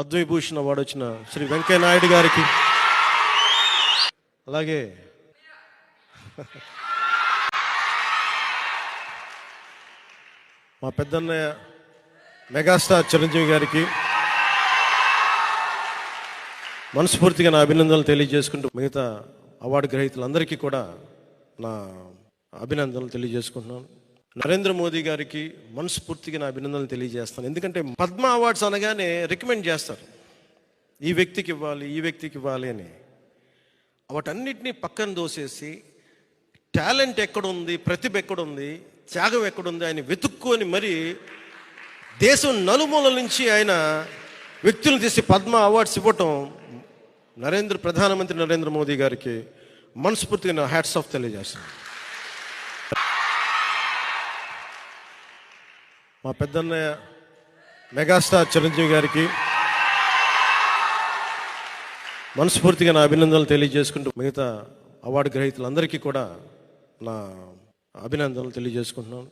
Padma Vibhushan award వచ్చిన శ్రీ వెంకయ్య నాయుడు గారికి. అలాగే. మా పెద్దన్నయ్య మెగాస్టార్ చిరంజీవి గారికి మనస్ఫూర్తిగా నా అభినందనలు తెలియజేసుకుంటూ మిగతా అవార్డు గ్రహీతలందరికీ కూడా నా అభినందనలు తెలియజేసుకుంటున్నాను. నరేంద్ర మోదీ గారికి మనస్ఫూర్తిగా నా అభినందనలు తెలియజేస్తాను. ఎందుకంటే పద్మ అవార్డ్స్ అనగానే రికమెండ్ చేస్తారు. ఈ వ్యక్తికి ఇవ్వాలి ఈ వ్యక్తికి ఇవ్వాలి అని. వాటన్నిటినీ పక్కన దోసేసి టాలెంట్ ఎక్కడుంది ప్రతిభ ఎక్కడుంది త్యాగం ఎక్కడుంది ఆయన వెతుక్కొని మరి దేశం నలుమూలల నుంచి ఆయన వ్యక్తులను తీసి పద్మ అవార్డ్స్ ఇవ్వటం నరేంద్ర ప్రధానమంత్రి నరేంద్ర మోదీ గారికి మనస్ఫూర్తిగా నా హ్యాట్స్ ఆఫ్ తెలియజేస్తున్నాను. మా పెద్దన్నయ్య మెగాస్టార్ చిరంజీవి గారికి మనస్ఫూర్తిగా నా అభినందనలు తెలియజేసుకుంటూ మిగతా అవార్డు గ్రహీతలందరికీ కూడా నా అభినందనలు తెలియజేసుకుంటున్నాను.